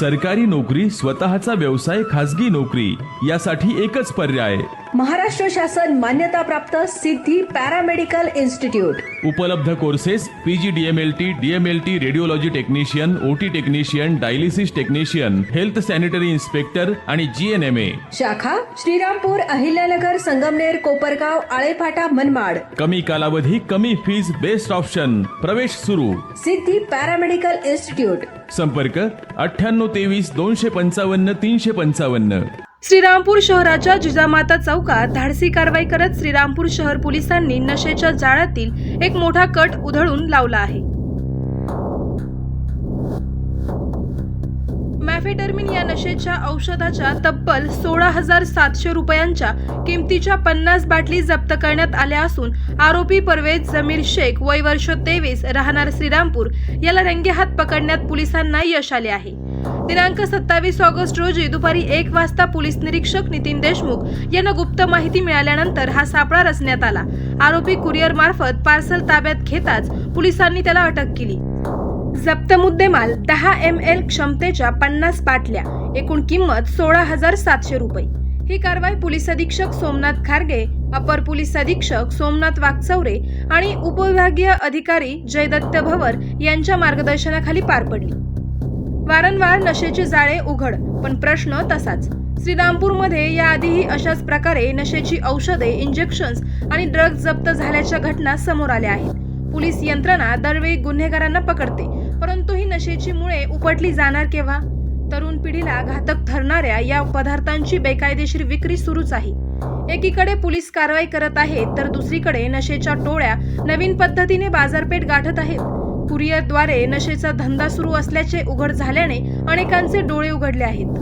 सरकारी नोकरी स्वतःचा व्यवसाय खाजगी नोकरी यासाठी एकच पर्याय. महाराष्ट्र शासन मान्यताप्राप्त सिद्धी पॅरामेडिकल इन्स्टिट्यूट. उपलब्ध courses P G D M L T D M L T radiology technician O T technician dialysis technician health sanitary inspector आणि जी एन एम ए शाखा श्रीरामपूर अहिल्यानगर संगमनेर कोपरगाव आळेफाटा मनमाड. कमी कालावधी कमी फीज बेस्ट ऑप्शन प्रवेश सुरू. Siddhi paramedical institute. संपर्क अठ्ठ्याण्णव तेवीस दोनशे पंचावन्न तीनशे पंचावन्न. श्रीरामपूर शहराच्या जिजामाता चौकात धाडसी कारवाई करत श्रीरामपूर शहर पोलिसांनी नशेच्या जाळ्यातील एक मोठा कट उधळून लावला आहे. मॅफेटर्मिन या नशेच्या औषधाच्या तब्बल सोळा हजार सातशे रुपयांच्या किमतीच्या पन्नास बाटली जप्त करण्यात आल्या असून आरोपी परवेज जमीर शेख वय वर्ष तेवीस राहणार श्रीरामपूर याला रंगेहात पकडण्यात पोलिसांना यश आले आहे. दिनांक सत्तावीस ऑगस्ट रोजी दुपारी एक वाजता पोलीस निरीक्षक नितीन देशमुख यांना गुप्त माहिती मिळाल्यानंतर हा सापळा रचण्यात आला. आरोपी कुरिअर मार्फत पार्सल ताब्यात घेताच पोलिसांनी त्याला अटक केली. जप्त मुद्देमाल दहा एम एल क्षमतेच्या पन्नास बाटल्या एकूण किंमत सोळा हजार सातशे रुपये. ही कारवाई पोलीस अधीक्षक सोमनाथ खारगे अपर पोलीस अधीक्षक सोमनाथ वाघचौरे आणि उपविभागीय अधिकारी जयदत्त भवर यांच्या मार्गदर्शनाखाली पार पडली. वारंवार नशेचे जाळे उघड पण प्रश्न तसाच. श्रीरामपूरमध्ये याआधीही अशाच प्रकारे नशेची औषधे इंजेक्शन्स आणि ड्रग्ज जप्त झाल्याच्या घटना समोर आल्या आहेत. पोलीस यंत्रणा दरवेळी गुन्हेगारांना पकडते परंतु ही नशेची मुळे उपटली जाणार केव्हा? तरुण पिढीला घातक ठरणाऱ्या या पदार्थांची बेकायदेशीर विक्री सुरूच आहे. एकीकडे पोलीस कारवाई करत आहेत तर दुसरीकडे नशेच्या टोळ्या नवीन पद्धतीने बाजारपेठ गाठत आहेत. कुरिअरद्वारे नशेचा धंदा सुरू असल्याचे उघड झाल्याने अनेकांचे डोळे उघडले आहेत.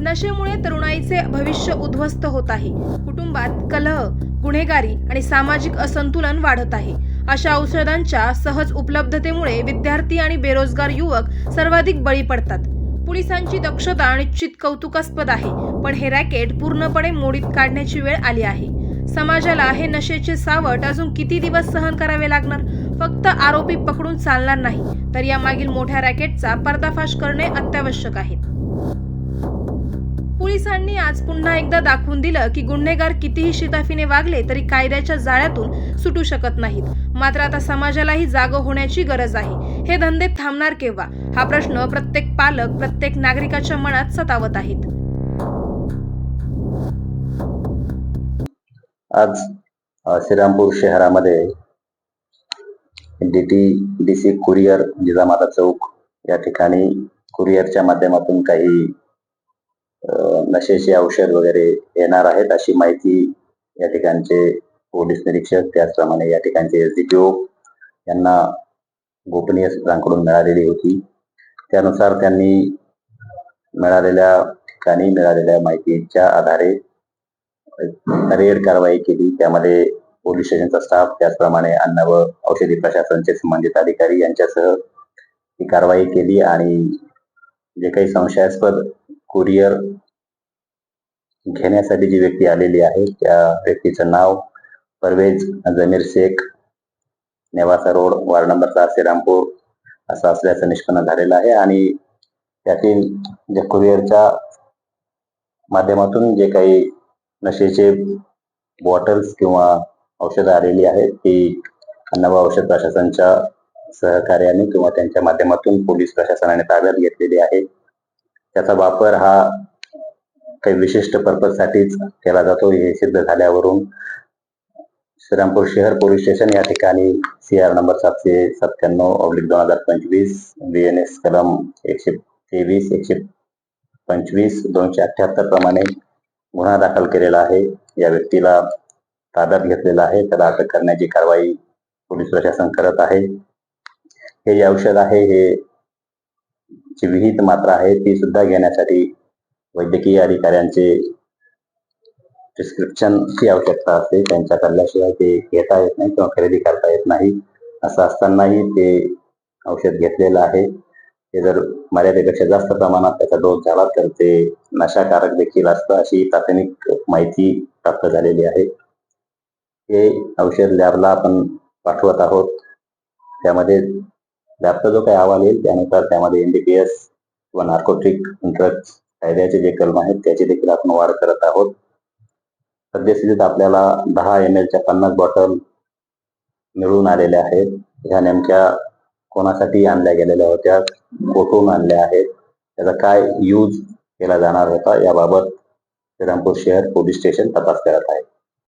नशेमुळे तरुणाईचे भविष्य उद्ध्वस्त होत आहे. कुटुंबात कलह गुन्हेगारी आणि सामाजिक असंतुलन वाढत आहे. अशा औषधांच्या सहज उपलब्धतेमुळे विद्यार्थी आणि बेरोजगार युवक सर्वाधिक बळी पडतात. पोलिसांची दक्षता निश्चित कौतुकास्पद आहे पण हे रॅकेट पूर्णपणे मोडीत काढण्याची वेळ आली आहे. समाजाला हे नशेचे सावट अजून किती दिवस सहन करावे लागणार? फक्त आरोपी पकडून चालणार नाही तर या मागील मोठ्या रॅकेटचा पर्दाफाश करणे अत्यावश्यक आहे. पोलिसांनी आज पुन्हा एकदा दाखवून दिलं की गुन्हेगार कितीही शिताफीने वागले तरी कायद्याच्या जाळ्यातून सुटू शकत नाहीत. मात्र आता समाजालाही जाग होण्याची गरज आहे. हे धंदे थांबणार केव्हा? हा प्रश्न प्रत्येक पालक प्रत्येक नागरिकाच्या मनात सतावत आहेत. आज श्रीरामपूर शहरामध्ये DT D C courier Jijamata chowk या ठिकाणी कुरिअरच्या माध्यमातून काही नशेचे औषध वगैरे येणार आहेत अशी माहिती या ठिकाणचे पोलीस निरीक्षक त्याचप्रमाणे या ठिकाणचे एस डी यांना गोपनीय सूत्रांकडून मिळालेली होती. त्यानुसार त्यांनी मिळालेल्या ठिकाणी मिळालेल्या माहितीच्या आधारे रेड कारवाई केली. त्यामध्ये पोलीस स्टेशनचा स्टाफ त्याचप्रमाणे अन्न व औषधी प्रशासनचे संबंधित अधिकारी यांच्यासह ही कारवाई केली आणि जे काही संशयास्पद कुरिअर घेण्यासाठी जी व्यक्ती आलेली आहे त्या व्यक्तीचं नाव Parvez Jameer Shaikh Newasa road ward number चार रामपूर असं असल्याचं निष्पन्न झालेलं आहे. आणि त्यातील जे कुरिअरच्या माध्यमातून जे काही नशेचे बॉटल्स किंवा औषधं आलेली आहेत. ती अन्न व औषध प्रशासनच्या सहकार्याने किंवा त्यांच्या माध्यमातून पोलीस प्रशासनाने ताब्यात घेतलेली आहे. त्याचा वापर हा काही विशिष्ट पर्पजसाठीच केला जातो. हे सिद्ध झाल्यावरून श्रीरामपूर शहर पोलीस स्टेशन या ठिकाणी सी आर नंबर सातशे सत्त्याण्णव ऑब्लिक दोन हजार पंचवीस बी एन एस कलम एकशे तेवीस एकशे पंचवीस दोनशे अठ्ठ्याहत्तर प्रमाणे गुन्हा दाखल केलेला आहे. या व्यक्तीला ताब्यात घेतलेला आहे. त्याला अटक करण्याची कारवाई पोलीस प्रशासन करत आहे. हे जे औषध आहे हे जी विहित मात्रा आहे ती सुद्धा घेण्यासाठी वैद्यकीय अधिकाऱ्यांचे प्रिस्क्रिप्शनची आवश्यकता असते. त्यांच्या कल्ल्याशिवाय ते घेता येत नाही किंवा खरेदी करता येत नाही. असं असतानाही ते औषध घेतलेलं आहे. ते जर मर्यादेपेक्षा जास्त प्रमाणात त्याचा डोस झाला तर ते नशाकारक देखील असतं अशी प्राथमिक माहिती प्राप्त झालेली आहे. हे औषध लॅबला आपण पाठवत आहोत. त्यामध्ये लॅबचा जो काही अहवाल येईल त्यानुसार त्यामध्ये एनडीपीएस किंवा नार्कोटिक ड्रग्ज कायद्याचे जे कलम आहेत त्याची देखील आपण वाढ करत आहोत. सद्यस्थितीत आपल्याला दहा एम एलच्या पन्नास बॉटल मिळून आलेल्या आहेत. ह्या नेमक्या कोणासाठी आणल्या गेलेल्या होत्या कोठून आणल्या आहेत त्याचा काय यूज केला जाणार होता याबाबत श्रीरामपूर शहर पोलीस स्टेशन तपास करत आहे.